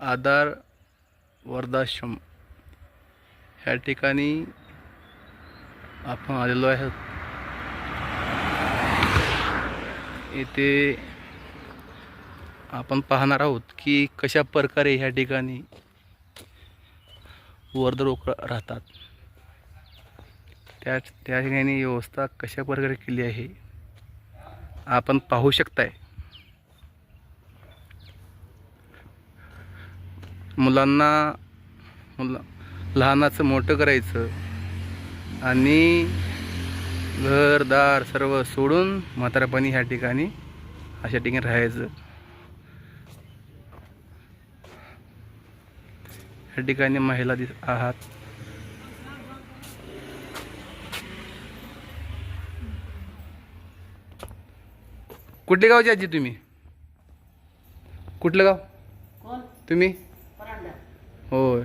आधार वर्धाश्रम ह्या ठिकाणी आपण आलेलो आहोत. इथे आपण पाहणार आहोत की कशा प्रकारे ह्या ठिकाणी वर्ध लोक राहतात. त्या त्या ठिकाणी व्यवस्था कशा प्रकारे केली आहे आपण पाहू शकताय. मुलांना मुला लहानाचं मोठं करायचं आणि घरदार सर्व सोडून म्हातारपणी ह्या ठिकाणी अशा ठिकाणी राहायचं. ह्या ठिकाणी महिला दिस आहात. कुठले गावचे आजी तुम्ही? कुठलं गाव? तुम्ही? होय.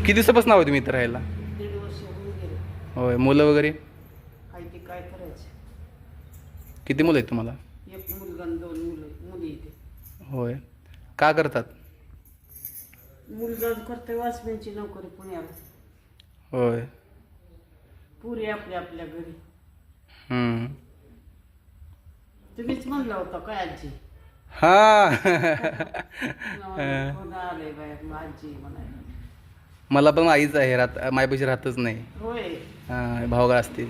किती दिवसापासून आहोत तुम्ही इथं राहायला? होय मुलं वगैरे? काय करायचं? किती मुलं आहेत तुम्हाला? एक मुलगा आणि दोन मुलं मुली इथे होय. का करतात? मुलगा करतोय वाचम्यांची नोकरी पुण्याला. होय. पुरी आपल्या आपल्या घरी. हम्म. तुम्हीच म्हणला होता काय आजी? हा. मला पण आईच आहे राहत मायपाशी राहतच नाही. हा, भावगा असते.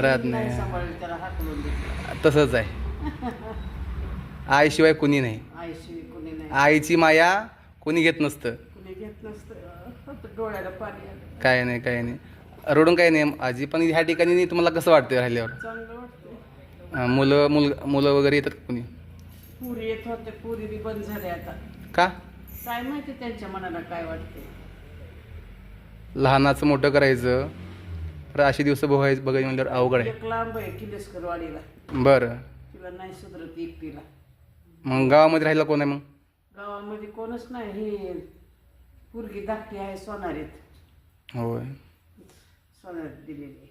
राहत नाही. तसंच आहे. आईशिवाय कुणी नाही. आईशी कोणी नाही. आईची माया कोणी घेत नसतं. काय नाही काय नाही. रडून काय नाही. आजी पण ह्या ठिकाणी तुम्हाला कसं वाटतं राहिल्यावर? हा, मुलं मुल मुलं वगैरे येतात का कुणी? पुरी येत होते पुरी बी बंद झाले आता. का? काय माहिती त्यांच्या मनाला काय वाटते लहानाचं मोठं करायचं तर असे दिवस बघायचं बघायचं म्हणल्यावर अवघड आहे. एक लांब आहे किलेस्कर वाडीला बरं. तिला नाही सुधरत एकटीला. मग गावामध्ये राहिला कोण आहे मग? गावामध्ये कोणच नाही ही पुरगी धाकटी आहे सोनारीत. होय. सोनारीत दिलेली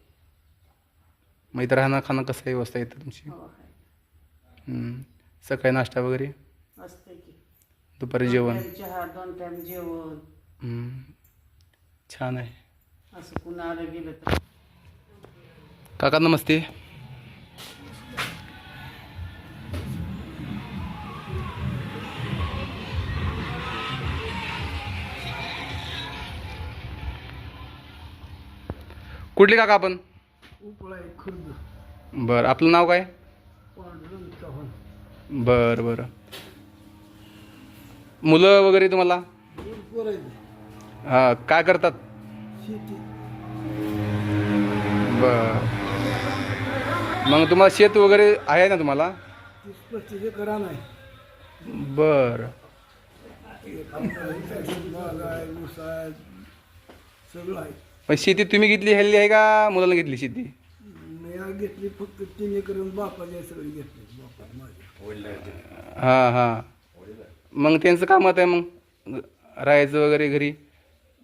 मग इथं राहणं खाणं कसं आहे? व्यवस्था येतं तुमची. हो आहे. सकाळी नाश्ता वगैरे? असते की. दुपारी दोन जेवण? टाइम चहा दोन टाइम जेवण. छान आहे. असं कुणा आलं गेलं तर. काका नमस्ते. कुठले काका आपण? बरं आपलं नाव काय? बरं बरं. मुलं वगैरे तुम्हाला? हां काय करतात? बर. मग तुम्हाला शेत वगैरे आहे ना तुम्हाला? बर. सगळं आहे. पण शेती तुम्ही घेतली हेल्ली आहे का मुलांना घेतली शेती? मी आज घेतली फक्त तीन एकर बापाच्या सगळी घेतली बापा माझ्या हां हां. मग त्यांचं काय मत आहे मग? राहायचं वगैरे घरी?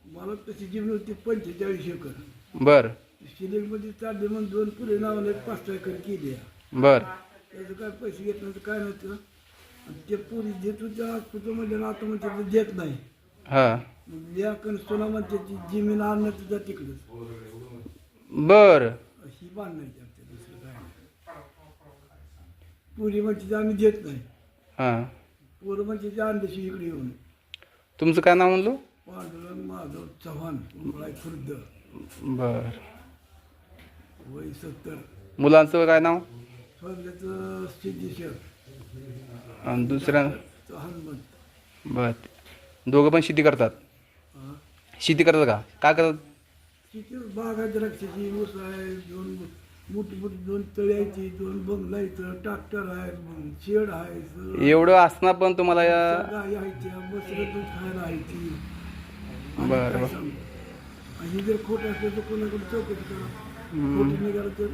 मला तशी जमीन होती पंचेचाळीस एकर. बर. शिलिंगमध्ये चालले म्हणून दोन पुढे नावाने पाच सहा एकर केली. आहे. बर. त्याचं काय पैसे घेत नव्हतं काय नव्हतं. आणि ते पुरी देत होत्या आज म्हणजे आता म्हणजे ते देत नाही. हां. मग या कणसोना म्हणते ती जमीन आणणं तुझ्या तिकडं बर. ही बांधण्याची आमच्या दुसरं काय नाही. पुरी म्हणते ते आम्ही देत नाही. हां. पोरं म्हणते ते आणल्याशी इकडे येऊन. तुमचं काय नाव म्हणलो? पांडुरंग माधव चव्हाण उमराय खुर्द. बर. वय सत्तर. मुलांचं काय नाव? स्वतःचं सिद्धेश्वर आणि दुसऱ्या हनुमंत बर. दोघं पण शेती करतात. शेती करतात का काय करतात तिथे बाग आहे द्राक्षाची ऊस आहे दोन मोठी मोठी दोन तळी आहे ती दोन बंगला इथं ट्रॅक्टर आहे मग शेड आहे सगळं. एवढं असणार पण तुम्हाला या गाई आहे त्या बसरं दूध खायला आहे ती आणि बरं, काय बरं. सांगू? आणि जर खोटं असलं तर कोणाकडे चौकशी करा खोटं निघालं तर